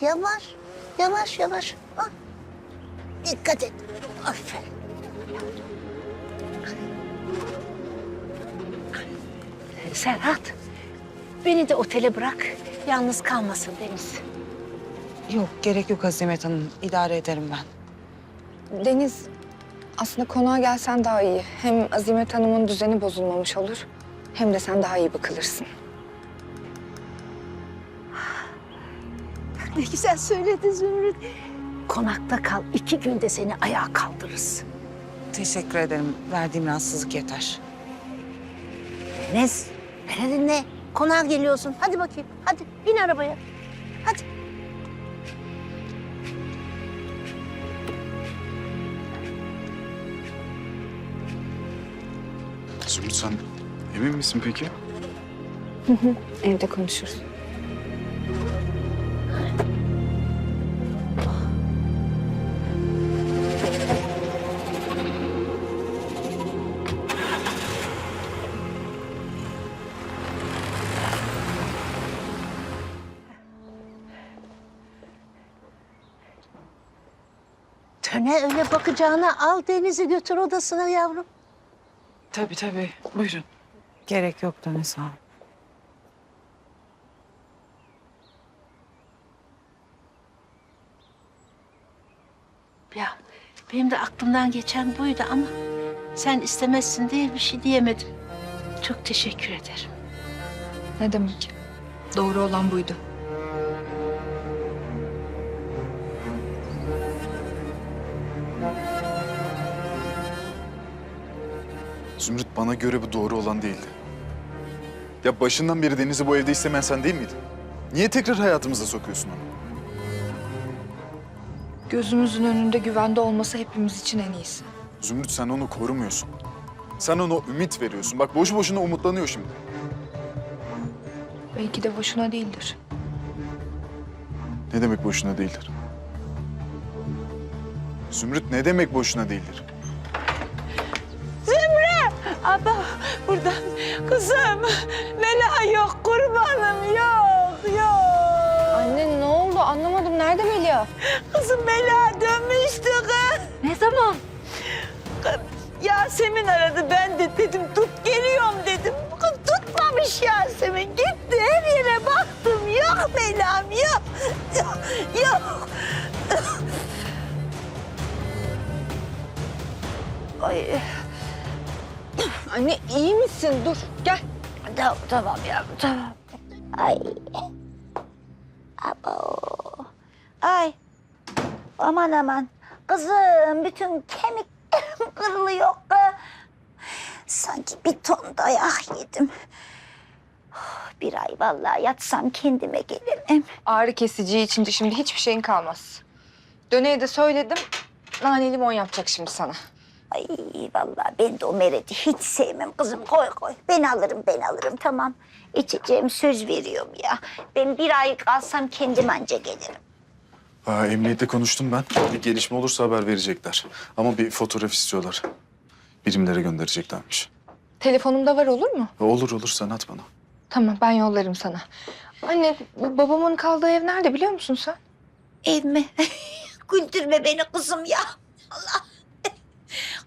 Yavaş, yavaş, yavaş. Ah. Dikkat et. Aferin. Serhat, beni de otele bırak. Yalnız kalmasın Deniz. Yok gerek yok Azimet Hanım. İdare ederim ben. Deniz, aslında konağa gelsen daha iyi. Hem Azimet Hanım'ın düzeni bozulmamış olur. Hem de sen daha iyi bakılırsın. Ne güzel söyledi Zümrüt. Konakta kal, iki günde seni ayağa kaldırırız. Teşekkür ederim. Verdiğim rahatsızlık yeter. Deniz, beni dinle. Konağa geliyorsun. Hadi bakayım, hadi bin arabaya. Hadi. Zümrüt sen emin misin peki? Evde konuşuruz. Bakacağına al Deniz'i götür odasına yavrum. Tabii tabii. Buyurun. Gerek yok Deniz sağ ol. Ya benim de aklımdan geçen buydu ama sen istemezsin diye bir şey diyemedim. Çok teşekkür ederim. Ne demek? Doğru olan buydu. Zümrüt bana göre bu doğru olan değildi. Ya başından beri Deniz'i bu evde istemeyen sen değil miydin? Niye tekrar hayatımıza sokuyorsun onu? Gözümüzün önünde güvende olması hepimiz için en iyisi. Zümrüt sen onu korumuyorsun. Sen ona ümit veriyorsun. Bak boşu boşuna umutlanıyor şimdi. Belki de boşuna değildir. Ne demek boşuna değildir? Zümrüt ne demek boşuna değildir? Abla buradan kızım Mela yok kurbanım yok yok. Anne ne oldu? Anlamadım. Nerede Melia? Kızım Mela dönmüştü kız. Ne zaman? Yasemin aradı ben de dedim tut geliyorum dedim. Kız tutmamış Yasemin gitti her yere baktım yok Mela'm yok yok yok. Ay Anne iyi misin? Dur gel. Tamam, tamam yavrum tamam. Ay. Abo. Ay. Aman aman. Kızım bütün kemiklerim kırılıyor. Sanki bir ton dayak yedim. Bir ay vallahi yatsam kendime gelirim. Ağrı kesici içince şimdi hiçbir şeyin kalmaz. Döneye de söyledim. Nane limon yapacak şimdi sana. Ay vallahi ben de o meredi hiç sevmem kızım. Koy koy. Ben alırım ben alırım tamam. İçeceğim söz veriyorum ya. Ben bir ay kalsam kendim anca gelirim. Aa, emniyette konuştum ben. Bir gelişme olursa haber verecekler. Ama bir fotoğraf istiyorlar. Birimlere göndereceklermiş. Telefonumda var olur mu? Olur olur sen at bana. Tamam ben yollarım sana. Anne babamın kaldığı ev nerede biliyor musun sen? Ev mi? Güldürme beni kızım ya. Allah.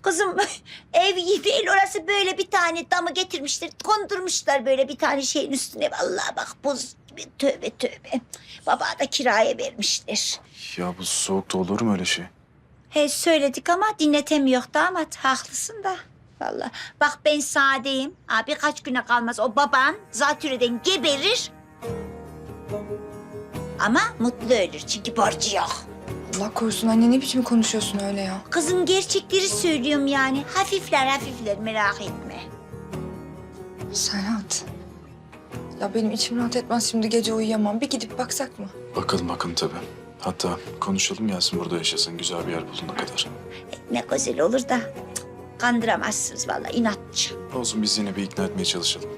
Kızım ev iyi değil orası böyle bir tane damı getirmişler. Kondurmuşlar böyle bir tane şeyin üstüne. Vallahi bak buz gibi tövbe tövbe. Baba da kiraya vermişler. Ya bu soğukta olur mu öyle şey? He söyledik ama dinletemiyor damat. Haklısın da. Vallahi. Bak ben sadeyim. Ha, birkaç güne kalmaz o baban zatürreden geberir. Ama mutlu ölür çünkü borcu yok. Allah korusun anne ne biçim konuşuyorsun öyle ya? Kızım gerçekleri söylüyorum yani. Hafifler hafifler merak etme. Serhat. Ya benim içim rahat etmez şimdi gece uyuyamam. Bir gidip baksak mı? Bakalım bakalım tabii. Hatta konuşalım gelsin burada yaşasın güzel bir yer bulana kadar. Ne güzel olur da cık, kandıramazsınız vallahi inatçı. Olsun biz yine bir ikna etmeye çalışalım.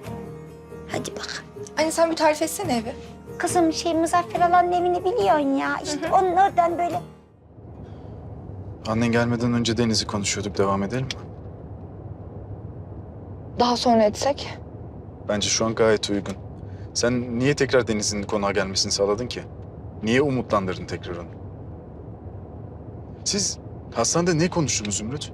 Hadi bak. Anne sen bir tarif etsene evi. Kızım şey Muzaffer Alan'ın evini biliyorsun ya. İşte onun oradan böyle Annen gelmeden önce Deniz'i konuşuyorduk. Devam edelim mi? Daha sonra etsek? Bence şu an gayet uygun. Sen niye tekrar Deniz'in konağa gelmesini sağladın ki? Niye umutlandırdın tekrar onu? Siz hastanede ne konuştunuz Zümrüt?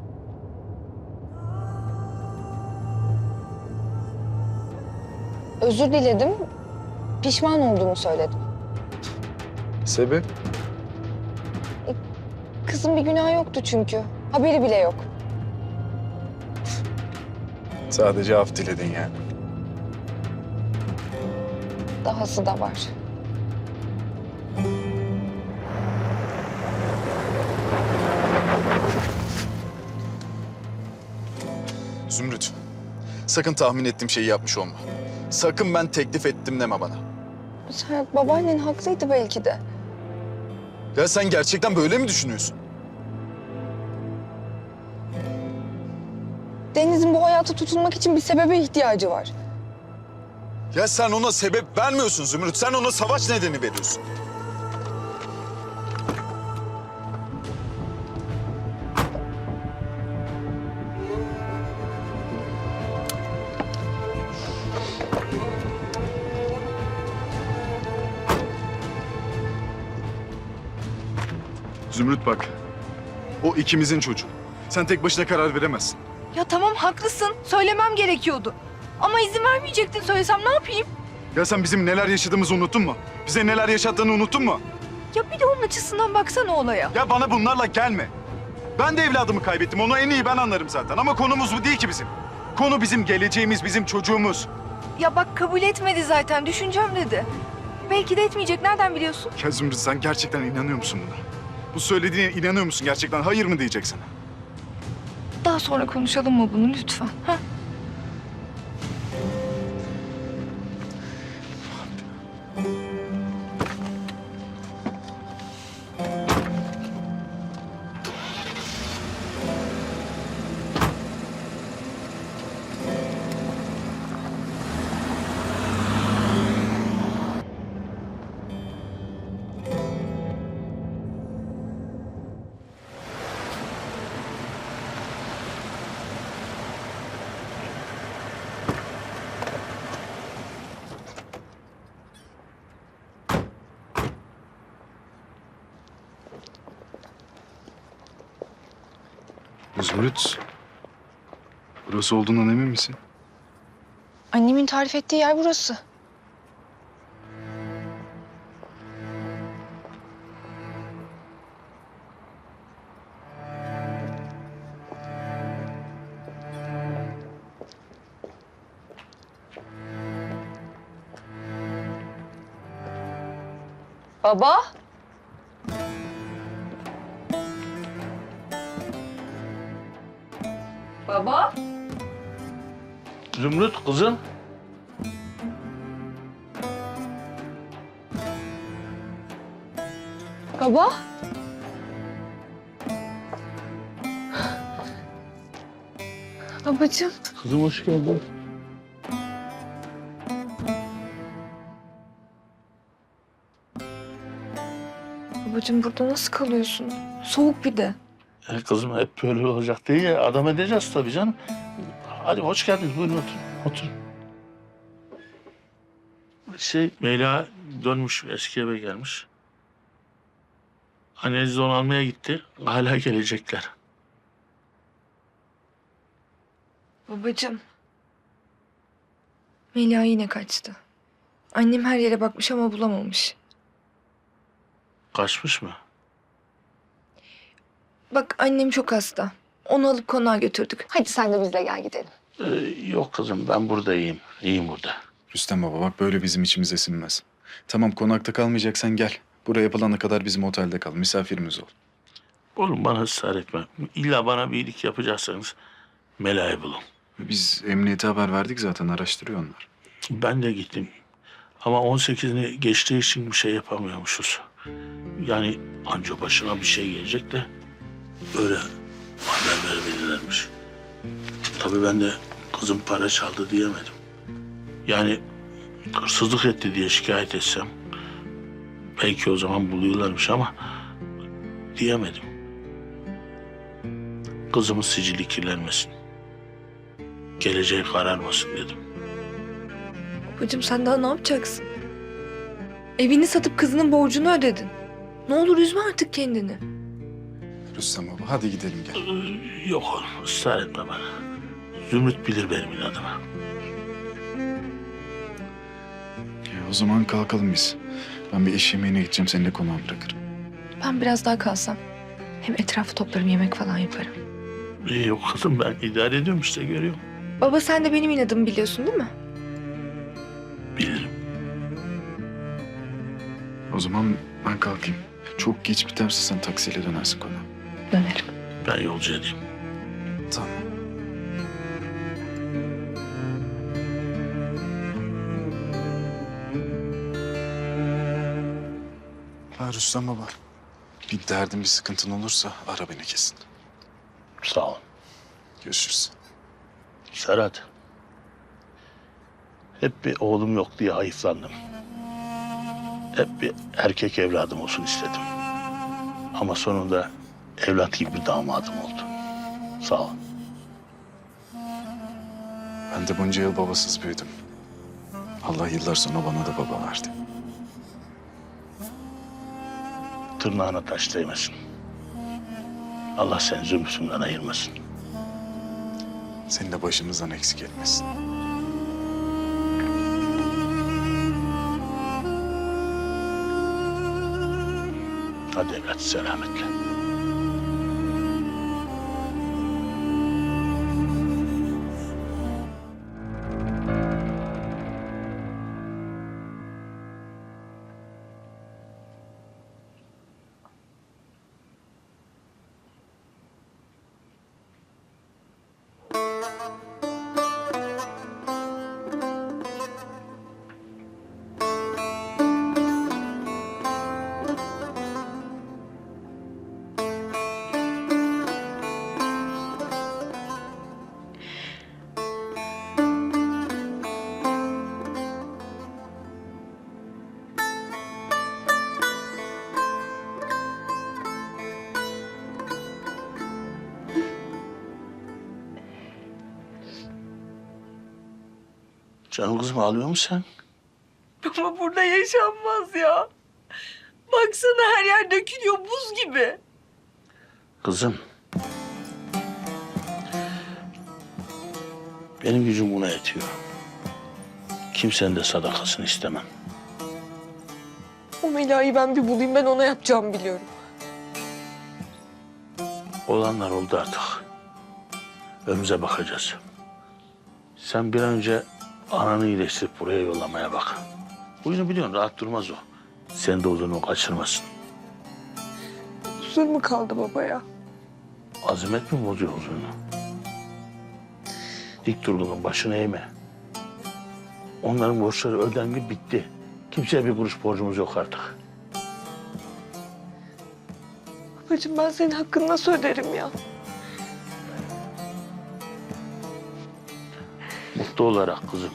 Özür diledim. Pişman olduğumu söyledim. Sebep? Kızın bir günahı yoktu çünkü. Haberi bile yok. Sadece af diledin yani. Dahası da var. Zümrüt, sakın tahmin ettiğim şeyi yapmış olma. Sakın ben teklif ettim deme bana. Serhat babaannen haklıydı belki de. Ya sen gerçekten böyle mi düşünüyorsun? Hayata tutunmak için bir sebebe ihtiyacı var. Ya sen ona sebep vermiyorsun Zümrüt. Sen ona savaş nedeni veriyorsun. Zümrüt bak. O ikimizin çocuğu. Sen tek başına karar veremezsin. Ya tamam haklısın. Söylemem gerekiyordu. Ama izin vermeyecektin söylesem ne yapayım? Ya sen bizim neler yaşadığımızı unuttun mu? Bize neler yaşattığını unuttun mu? Ya bir de onun açısından baksana olaya. Ya bana bunlarla gelme. Ben de evladımı kaybettim. Onu en iyi ben anlarım zaten. Ama konumuz bu değil ki bizim. Konu bizim geleceğimiz, bizim çocuğumuz. Ya bak kabul etmedi zaten. Düşüneceğim dedi. Belki de etmeyecek. Nereden biliyorsun? Zümrüt sen gerçekten inanıyor musun buna? Bu söylediğine inanıyor musun gerçekten? Hayır mı diyecek sana? Daha sonra konuşalım mı bunu lütfen? Ha? Zümrüt, burası olduğundan emin misin? Annemin tarif ettiği yer burası. Baba? Baba? Zümrüt kızım. Baba? Babacığım. Kızım hoş geldin. Babacığım burada nasıl kalıyorsun? Soğuk bir de. E, kızım hep böyle olacak değil ya. Adam edeceğiz tabii canım. Hadi hoş geldiniz. Buyurun oturun. Oturun. Şey Meyla dönmüş eski eve gelmiş. Anneniz onu almaya gitti. Hala gelecekler. Babacığım. Melia yine kaçtı. Annem her yere bakmış ama bulamamış. Kaçmış mı? Bak annem çok hasta. Onu alıp konağa götürdük. Hadi sen de bizle gel gidelim. Ee, yok kızım ben burada iyiyim. İyiyim burada. Rüstem baba bak böyle bizim içimize sinmez. Tamam konakta kalmayacaksan gel. Buraya yapılana kadar bizim otelde kal. Misafirimiz ol. Oğlum bana ısrar etme. İlla bana bir iyilik yapacaksanız Mela'yı bulun. Biz emniyete haber verdik zaten araştırıyor onlar. Ben de gittim. Ama 18'ini geçtiği için bir şey yapamıyormuşuz. Yani anca başına bir şey gelecek de öyle haber verebilirlermiş. Tabii ben de kızım para çaldı diyemedim. Yani hırsızlık etti diye şikayet etsem belki o zaman buluyorlarmış ama diyemedim. Kızımın sicili kirlenmesin. Geleceği kararmasın dedim. Babacığım sen daha ne yapacaksın? Evini satıp kızının borcunu ödedin. Ne olur üzme artık kendini. Rüstem baba hadi gidelim gel. Yok oğlum ısrar etme bana. Zümrüt bilir benim inadımı. Ya, o zaman kalkalım biz. Ben bir eş yemeğine gideceğim seni de konağa bırakırım. Ben biraz daha kalsam. Hem etrafı toplarım yemek falan yaparım. İyi yok kızım ben idare ediyorum işte görüyorum. Baba sen de benim inadımı biliyorsun değil mi? Bilirim. O zaman ben kalkayım. Çok geç biterse sen taksiyle dönersin konağa. Dönerim. Ben yolcu edeyim. Tamam. Ha Rüstem baba. Bir derdin bir sıkıntın olursa ara beni kesin. Sağ ol. Görüşürüz. Serhat. Hep bir oğlum yok diye hayıflandım. Hep bir erkek evladım olsun istedim. Ama sonunda evlat gibi bir damadım oldu. Sağ ol. Ben de bunca yıl babasız büyüdüm. Allah yıllar sonra bana da baba verdi. Tırnağına taş değmesin. Allah seni zümrütümden ayırmasın. Seni de başımızdan eksik etmesin. Hadi evlat selametle. Canım kızım ağlıyor musun sen? Ama burada yaşanmaz ya. Baksana her yer dökülüyor buz gibi. Kızım. Benim gücüm buna yetiyor. Kimsenin de sadakasını istemem. O Mela'yı ben bir bulayım ben ona yapacağımı biliyorum. Olanlar oldu artık. Önümüze bakacağız. Sen bir an önce ananı iyileştirip buraya yollamaya bak. Oyunu biliyorsun rahat durmaz o. Sen de o kaçırmasın. Huzur mu kaldı baba ya? Azimet mi bozuyor huzurunu? Dik durgunun başını eğme. Onların borçları ödendi bitti. Kimseye bir kuruş borcumuz yok artık. Babacığım ben senin hakkını nasıl öderim ya? Mutlu olarak kızım.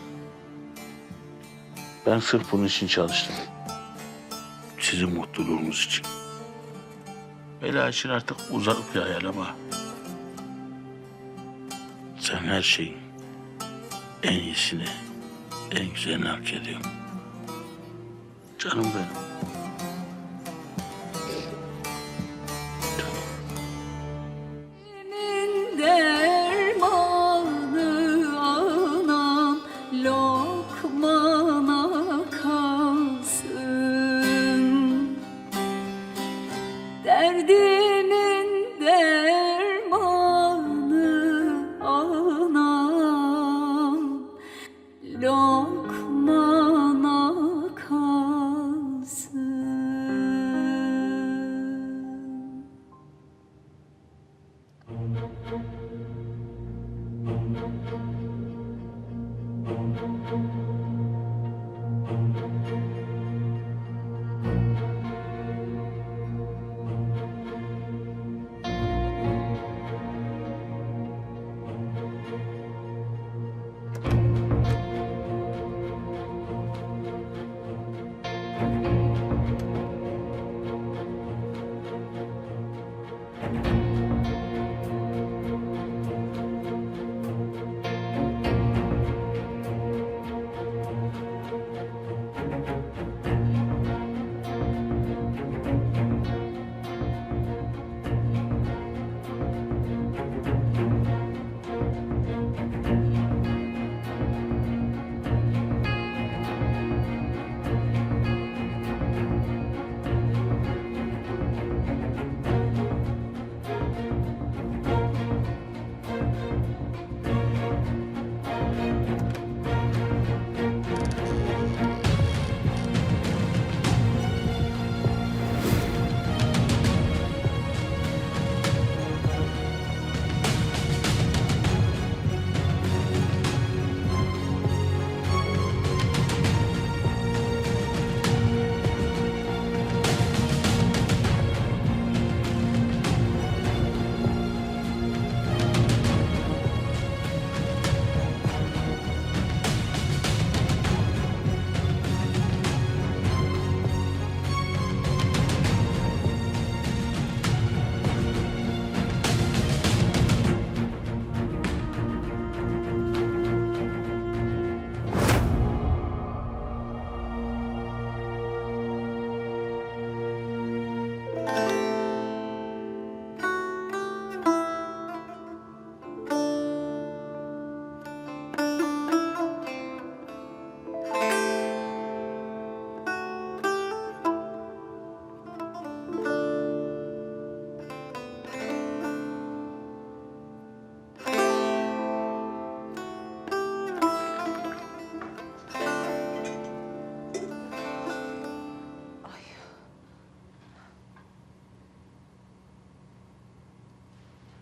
Ben sırf bunun için çalıştım. Sizin mutluluğunuz için. Bela için artık uzak bir hayal ama... Sen her şeyin en iyisini, en güzelini hak ediyorsun. Canım benim.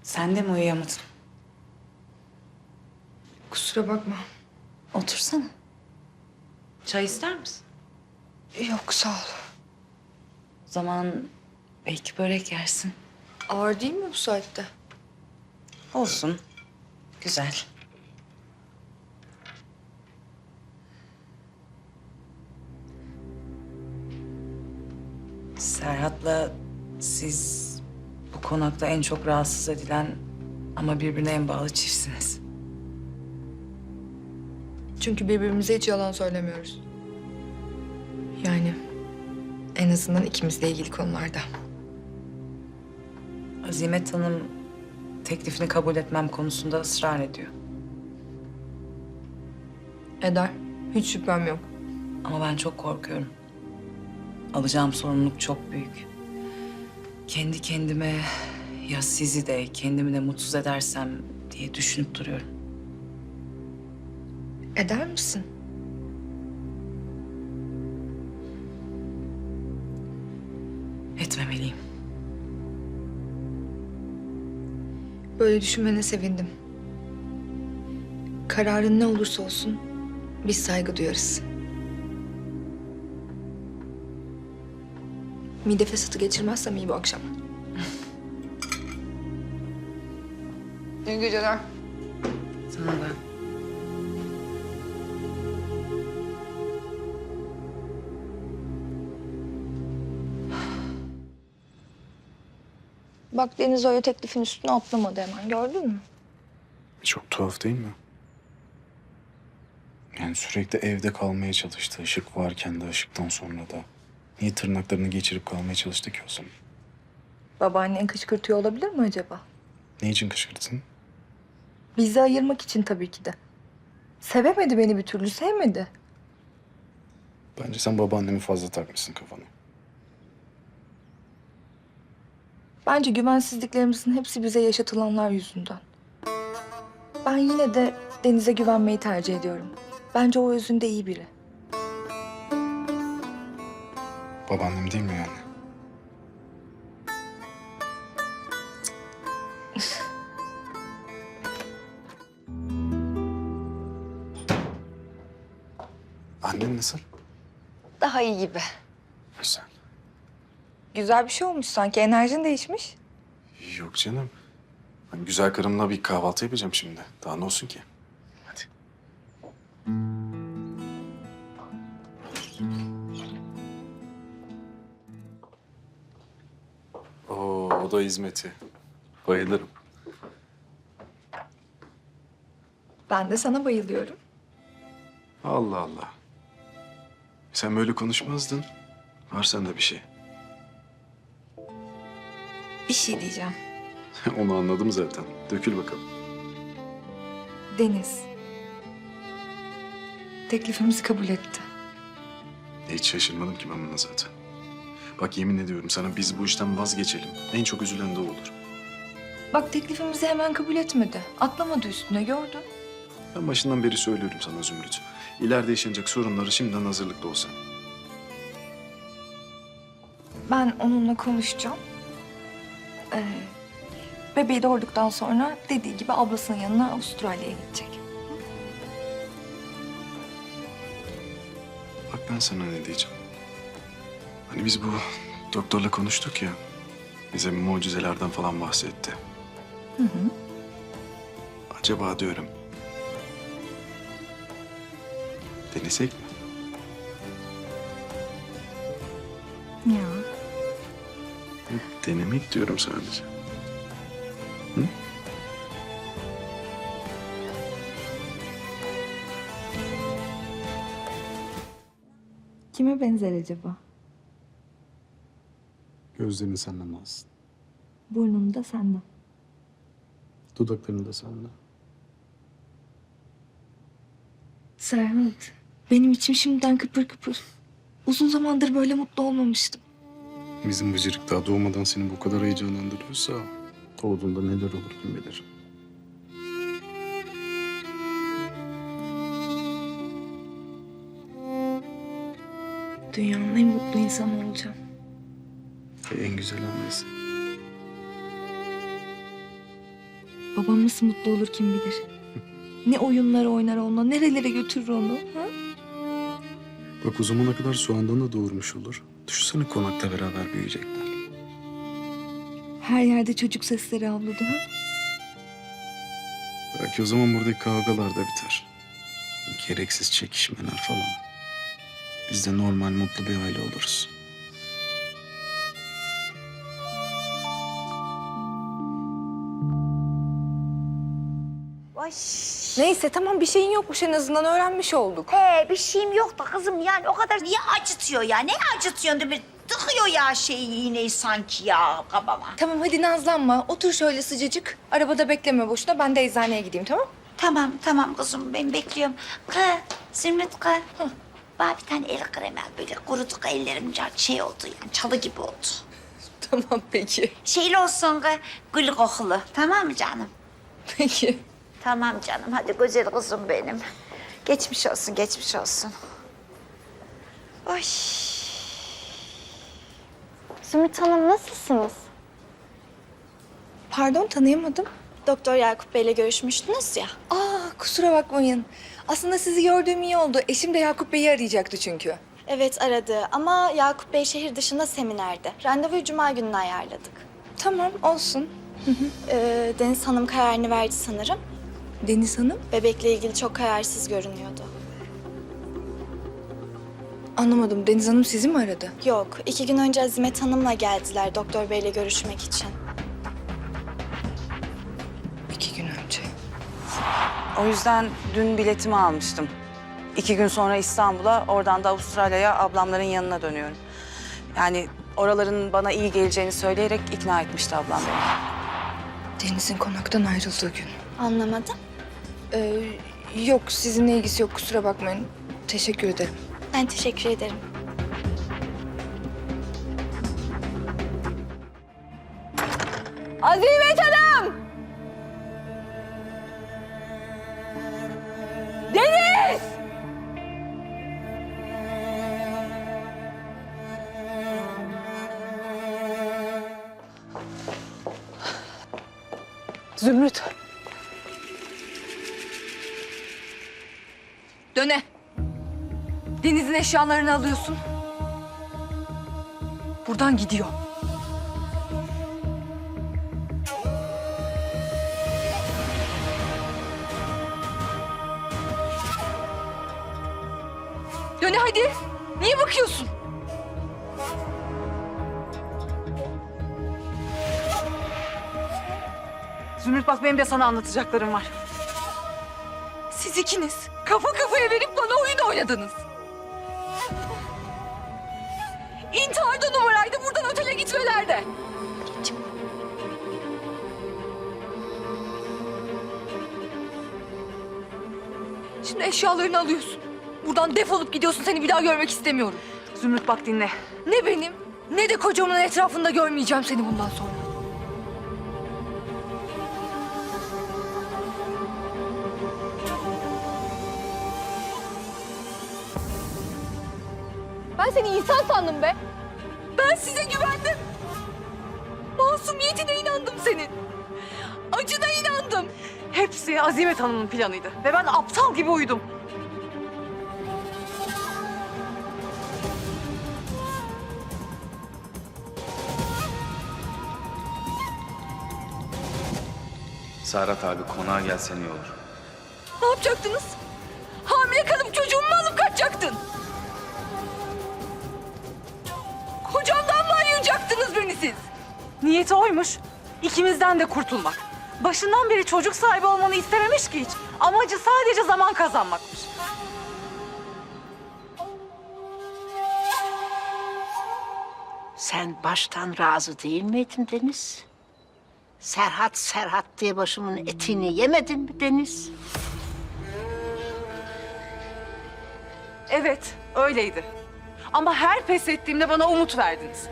Sen de mi uyuyamadın? Kusura bakma. Otursana. Çay ister misin? Yok sağ ol. O zaman belki börek yersin. Ağır değil mi bu saatte? Olsun. Güzel. Serhat'la siz bu konakta en çok rahatsız edilen ama birbirine en bağlı çiftsiniz. Çünkü birbirimize hiç yalan söylemiyoruz. Yani en azından ikimizle ilgili konularda. Azimet Hanım teklifini kabul etmem konusunda ısrar ediyor. Eder. Hiç şüphem yok. Ama ben çok korkuyorum. Alacağım sorumluluk çok büyük. Kendi kendime ya sizi de kendimi de mutsuz edersem diye düşünüp duruyorum. Eder misin? Etmemeliyim. Böyle düşünmene sevindim. Kararın ne olursa olsun biz saygı duyarız. Mide fesatı geçirmezsem iyi bu akşam. İyi geceler. Sana da. Bak Deniz öyle teklifin üstüne atlamadı hemen gördün mü? Çok tuhaf değil mi? Yani sürekli evde kalmaya çalıştı. Işık varken de ışıktan sonra da. Niye tırnaklarını geçirip kalmaya çalıştı ki o zaman? Babaannen kışkırtıyor olabilir mi acaba? Ne için kışkırtın? Bizi ayırmak için tabii ki de. Sevemedi beni bir türlü, sevmedi. Bence sen babaannemi fazla takmışsın kafana. Bence güvensizliklerimizin hepsi bize yaşatılanlar yüzünden. Ben yine de Deniz'e güvenmeyi tercih ediyorum. Bence o özünde iyi biri. Babaannem değil mi yani? Annen nasıl? Daha iyi gibi. Güzel. Güzel bir şey olmuş sanki. Enerjin değişmiş. Yok canım. Ben güzel karımla bir kahvaltı yapacağım şimdi. Daha ne olsun ki? Oo, o da hizmeti. Bayılırım. Ben de sana bayılıyorum. Allah Allah. Sen böyle konuşmazdın. Var sende bir şey. Bir şey diyeceğim. Onu anladım zaten. Dökül bakalım. Deniz. Teklifimizi kabul etti. Hiç şaşırmadım ki ben buna zaten. Bak yemin ediyorum sana biz bu işten vazgeçelim. En çok üzülen de o olur. Bak teklifimizi hemen kabul etmedi. Atlamadı üstüne gördün. Ben başından beri söylüyorum sana Zümrüt. İleride yaşanacak sorunları şimdiden hazırlıklı olsan. Ben onunla konuşacağım. Ee, bebeği doğurduktan sonra dediği gibi ablasının yanına Avustralya'ya gidecek. Bak ben sana ne diyeceğim. Hani biz bu doktorla konuştuk ya. Bize mucizelerden falan bahsetti. Hı hı. Acaba diyorum. Denesek mi? Ya. Denemek diyorum sadece. Hı? Kime benzer acaba? Gözlerini senden alsın. Burnunu da senden. Dudaklarını da senden. Serhat, benim içim şimdiden kıpır kıpır. Uzun zamandır böyle mutlu olmamıştım. Bizim bıcırık daha doğmadan seni bu kadar heyecanlandırıyorsa... ...doğduğunda neler olur kim bilir. Dünyanın en mutlu insanı olacağım. En güzel anlayısın. Babam nasıl mutlu olur kim bilir. Ne oyunlar oynar onunla, nerelere götürür onu. Ha? Bak o zamana kadar soğandan da doğurmuş olur. Düşünsene konakta beraber büyüyecekler. Her yerde çocuk sesleri avladı. Ha? Belki o zaman buradaki kavgalar da biter. Gereksiz çekişmeler falan. Biz de normal mutlu bir aile oluruz. Ay. Neyse tamam bir şeyin yokmuş en azından öğrenmiş olduk. He bir şeyim yok da kızım yani o kadar niye acıtıyor ya? Ne acıtıyorsun mi? Tıkıyor ya şeyi iğneyi sanki ya kabama. Tamam hadi nazlanma. Otur şöyle sıcacık. Arabada bekleme boşuna. Ben de eczaneye gideyim tamam Tamam tamam kızım ben bekliyorum. Kı, Zümrüt kı. Bana bir tane el kremi al böyle kuruduk ellerim şey oldu yani çalı gibi oldu. Tamam peki. Şeyli olsun kı, gül kokulu tamam mı canım? Peki. Tamam canım hadi güzel kızım benim. Geçmiş olsun geçmiş olsun. Ay. Zümrüt Hanım nasılsınız? Pardon tanıyamadım. Doktor Yakup Bey'le görüşmüştünüz ya. Aa kusura bakmayın. Aslında sizi gördüğüm iyi oldu. Eşim de Yakup Bey'i arayacaktı çünkü. Evet aradı ama Yakup Bey şehir dışında seminerde. Randevuyu cuma gününe ayarladık. Tamam olsun. Ee, Deniz Hanım kararını verdi sanırım. Deniz Hanım. Bebekle ilgili çok kararsız görünüyordu. Anlamadım. Deniz Hanım sizi mi aradı? Yok, iki gün önce Azimet Hanım'la geldiler Doktor Bey'le görüşmek için. İki gün önce. O yüzden dün biletimi almıştım. İki gün sonra İstanbul'a, oradan da Avustralya'ya ablamların yanına dönüyorum. Yani oraların bana iyi geleceğini söyleyerek ikna etmişti ablam beni. Deniz'in konaktan ayrıldığı gün. Anlamadım. Ee, yok sizinle ilgisi yok kusura bakmayın. Teşekkür ederim. Ben teşekkür ederim. Azimet Hanım! Deniz! Zümrüt. Döne. Deniz'in eşyalarını alıyorsun. Buradan gidiyor. Döne hadi. Niye bakıyorsun? Zümrüt bak benim de sana anlatacaklarım var. Siz ikiniz kafa kafaya verip bana oyun oynadınız. İntihar da numaraydı buradan otele gitmelerde. Şimdi eşyalarını alıyorsun. Buradan defolup gidiyorsun seni bir daha görmek istemiyorum. Zümrüt bak dinle. Ne benim ne de kocamın etrafında görmeyeceğim seni bundan sonra. Ben seni insan sandım be. Ben size güvendim. Masumiyetine inandım senin. Acına inandım. Hepsi Azimet Hanım'ın planıydı. Ve ben aptal gibi uyudum. Serhat abi konağa gelsen iyi olur. Ne yapacaktınız? Hamile kalıp çocuğumu mu alıp kaçacaktın? Siz? Niyeti oymuş. İkimizden de kurtulmak. Başından beri çocuk sahibi olmanı istememiş ki hiç. Amacı sadece zaman kazanmakmış. Sen baştan razı değil miydin Deniz? Serhat Serhat diye başımın etini yemedin mi Deniz? Evet, öyleydi. Ama her pes ettiğimde bana umut verdiniz.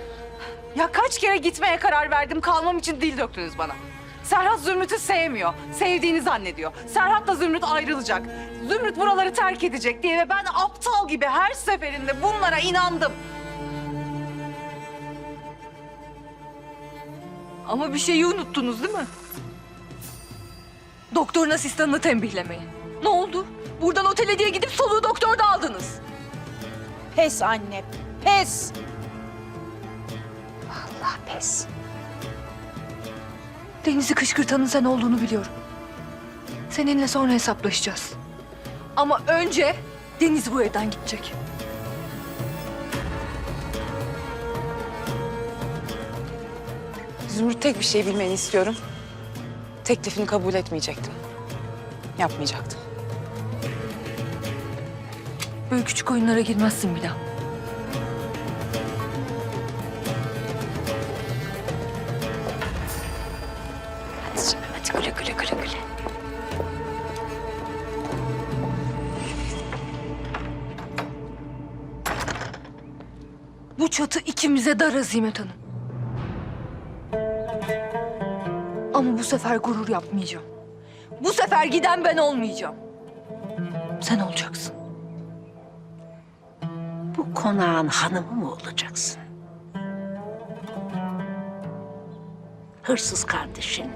Ya kaç kere gitmeye karar verdim, kalmam için dil döktünüz bana. Serhat Zümrüt'ü sevmiyor, sevdiğini zannediyor. Serhat'la Zümrüt ayrılacak. Zümrüt buraları terk edecek diye ve ben aptal gibi her seferinde bunlara inandım. Ama bir şeyi unuttunuz değil mi? Doktorun asistanını tembihlemeye. Ne oldu? Buradan otele diye gidip soluğu doktorda aldınız. Pes anne, pes. Allah pes. Deniz'i kışkırtanın sen olduğunu biliyorum. Seninle sonra hesaplaşacağız. Ama önce Deniz bu evden gidecek. Zümrüt tek bir şey bilmeni istiyorum. Teklifini kabul etmeyecektim. Yapmayacaktım. Böyle küçük oyunlara girmezsin bir daha. İkimize dar Azimet Hanım. Ama bu sefer gurur yapmayacağım. Bu sefer giden ben olmayacağım. Sen olacaksın. Bu konağın hanımı mı olacaksın? Hırsız kardeşin,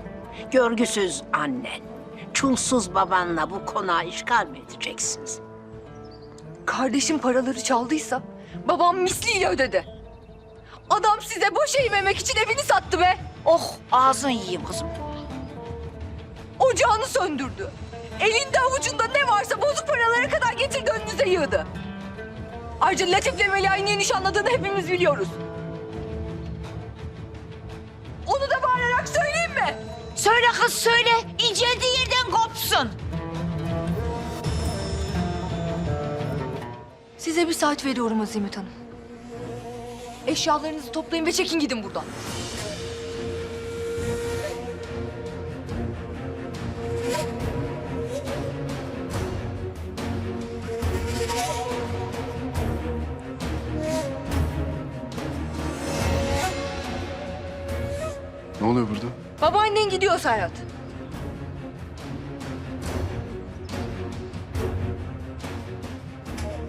görgüsüz annen, çulsuz babanla bu konağı işgal mi edeceksiniz? Kardeşim paraları çaldıysa babam misliyle ödedi. Adam size boş eğmemek için evini sattı be. Oh ağzını yiyeyim kızım. Ocağını söndürdü. Elinde avucunda ne varsa bozuk paralara kadar getirdi önünüze yığdı. Ayrıca Latif'le Melia'yı niye nişanladığını hepimiz biliyoruz. Onu da bağırarak söyleyeyim mi? Söyle kız söyle. İnceldiği yerden kopsun. Size bir saat veriyorum Azimet Hanım. Eşyalarınızı toplayın ve çekin gidin buradan. Ne oluyor burada? Babaannen gidiyor Serhat.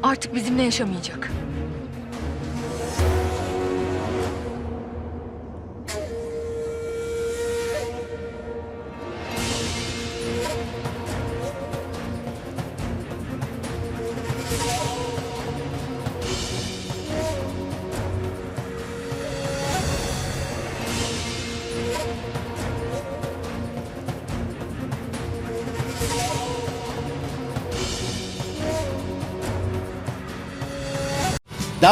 Artık bizimle yaşamayacak.